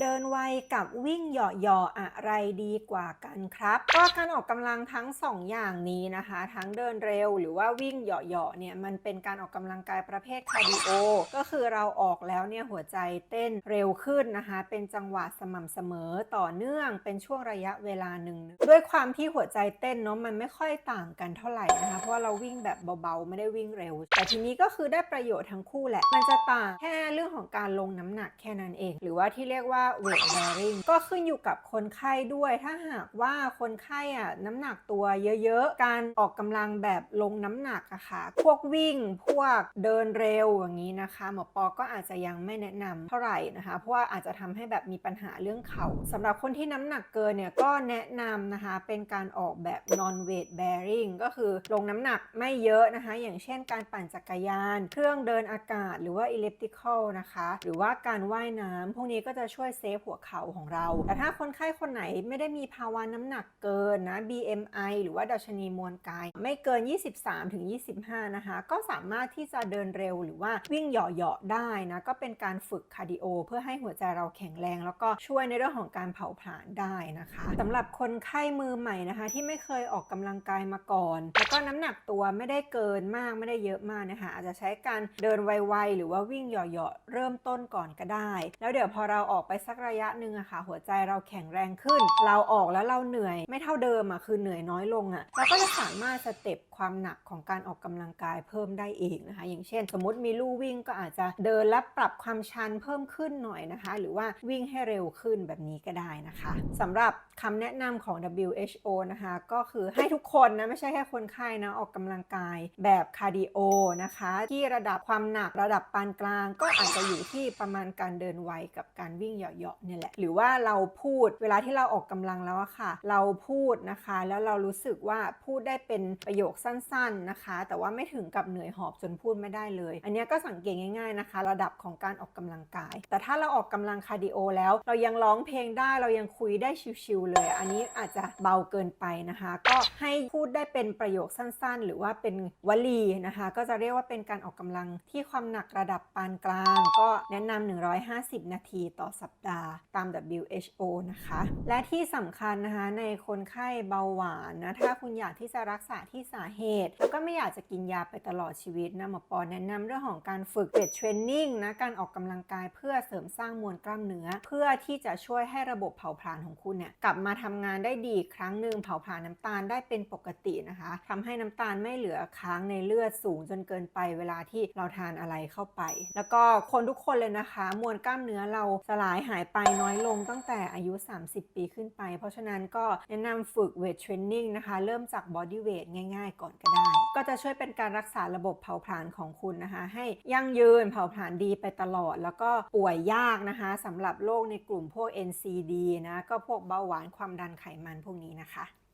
เดินไวกับวิ่งเหยาะๆอะไรดีกว่ากันครับก็การออกกำลังทั้ง 2 อย่างนี้นะคะ ทั้งเดินเร็วหรือว่าวิ่งเหยาะๆเนี่ยมันเป็นการออกกำลังกายประเภทคาร์ดิโอก็คือเราออกแล้วเนี่ยหัวใจเต้นเร็วขึ้นนะคะ เป็นจังหวะสม่ำเสมอต่อเนื่องเป็นช่วงระยะเวลาหนึ่งด้วยความที่หัวใจเต้นเนาะมันไม่ค่อยต่างกันเท่าไหร่นะคะ เพราะาเราวิ่งแบบเบาๆ ไม่ได้วิ่งเร็ว แต่ทีนี้ก็คือได้ประโยชน์ทั้งคู่แหละมันจะต่างแค่เรื่องของการลงน้ำหนักแค่นั้นเอง หรือว่าที่เรียกว่า weight bearing ก็ขึ้นอยู่กับคนไข้ด้วย ถ้าหากว่าคนไข้อะน้ำหนักตัวเยอะๆ การออกกำลังแบบลงน้ำหนักอะค่ะ พวกวิ่ง พวกเดินเร็วอย่างนี้นะคะหมอปอก็อาจจะยังไม่แนะนำเท่าไหร่นะคะ เพราะว่าอาจจะทำให้แบบมีปัญหาเรื่องเข่าสำหรับคนที่น้ำหนักเกินเนี่ยก็แนะนำนะคะ เป็นการออกแบบ non weight bearing ก็คือลงน้ำหนักไม่เยอะนะคะ อย่างเช่นการปั่นจักรยาน เครื่องเดินอากาศหรือว่า elliptical นะคะ หรือว่าการว่ายน้ำพวกนี้ก็จะช่วยเซฟหัวเข่าของเรา แต่ถ้าคนไข้คนไหนไม่ได้มีภาวะน้ำหนักเกินนะ BMI หรือว่าดัชนีมวลกาย ไม่เกิน 23ถึง25 นะคะ ก็สามารถที่จะเดินเร็วหรือว่าวิ่งเหยาะๆได้นะ ก็เป็นการฝึกคาร์ดิโอเพื่อให้หัวใจเราแข็งแรง แล้วก็ช่วยในเรื่องของการเผาผลาญได้นะคะสำหรับคนไข้มือใหม่นะคะ ที่ไม่เคยออกกำลังกายมาก่อน แล้วก็น้ำหนักตัวไม่ได้เกินมากไม่ได้เยอะมากนะคะ อาจจะใช้การเดินไวๆหรือว่าวิ่งเหยาะๆเริ่มต้นก่อนก็ได้ แล้วเดี๋ยวพอเราออกไปสักระยะหนึ่งอะค่ะ หัวใจเราแข็งแรงขึ้น เราออกแล้วเราเหนื่อย ไม่เท่าเดิมอะคือเหนื่อยน้อยลงอะเราก็จะสามารถสเต็ปความหนักของการออกกำลังกายเพิ่มได้เองนะคะ อย่างเช่น สมมติมีลู่วิ่งก็อาจจะเดินและปรับความชันเพิ่มขึ้นหน่อยนะคะ หรือว่าวิ่งให้เร็วขึ้นแบบนี้ก็ได้นะคะสำหรับคำแนะนำของ WHO นะคะ ก็คือให้ทุกคนนะไม่ใช่แค่คนไข้นะออกกำลังกายแบบคาร์ดิโอนะคะ ที่ระดับความหนักระดับปานกลาง ก็อาจจะอยู่ที่ประมาณการเดินไวกับการวิ่งหย่อเหยาะเนี่ยแหละ หรือว่าเราพูดเวลาที่เราออกกำลังแล้วอะค่ะ เราพูดนะคะ แล้วเรารู้สึกว่าพูดได้เป็นประโยคสั้นๆนะคะ แต่ว่าไม่ถึงกับเหนื่อยหอบจนพูดไม่ได้เลย อันนี้ก็สังเกตง่ายๆนะคะ ระดับของการออกกำลังกาย แต่ถ้าเราออกกำลังคาร์ดิโอแล้ว เรายังร้องเพลงได้เรายังคุยได้ชิวๆเลย อันนี้อาจจะเบาเกินไปนะคะ ก็ให้พูดได้เป็นประโยคสั้นๆ หรือว่าเป็นวลีนะคะ ก็จะเรียกว่าเป็นการออกกำลังที่ความหนักระดับปานกลาง ก็แนะนำ150 นาทีต่อสัปดาห์ตาม WHO นะคะ และที่สำคัญนะคะในคนไข้เบาหวานนะถ้าคุณอยากที่จะรักษาที่สาเหตุ แล้วก็ไม่อยากจะกินยาไปตลอดชีวิตนะหมอปอแนะนำเรื่องของการฝึกเวทเทรนนิ่งนะการออกกำลังกายเพื่อเสริมสร้างมวลกล้ามเนื้อ เพื่อที่จะช่วยให้ระบบเผาผลาญของคุณเนี่ยกลับมาทำงานได้ดีครั้งหนึ่งเผาผลาญน้ำตาลได้เป็นปกตินะคะทำให้น้ำตาลไม่เหลือค้างในเลือดสูงจนเกินไปเวลาที่เราทานอะไรเข้าไป แล้วก็คนทุกคนเลยนะคะ มวลกล้ามเนื้อเราสลายหายายไปน้อยลงตั้งแต่อายุ 30 ปีขึ้นไป เพราะฉะนั้นก็แนะนำฝึกเวทเทรนนิ่งนะคะ เริ่มจากบอดี้เวทง่ายๆ ก่อนก็ได้ ก็จะช่วยเป็นการรักษาระบบเผาผลาญของคุณนะคะ ให้ยั่งยืนเผาผลาญดีไปตลอด แล้วก็ป่วยยากนะคะสำหรับโรคในกลุ่มพวก NCD นะก็พวกเบาหวานความดันไขมันพวกนี้นะคะ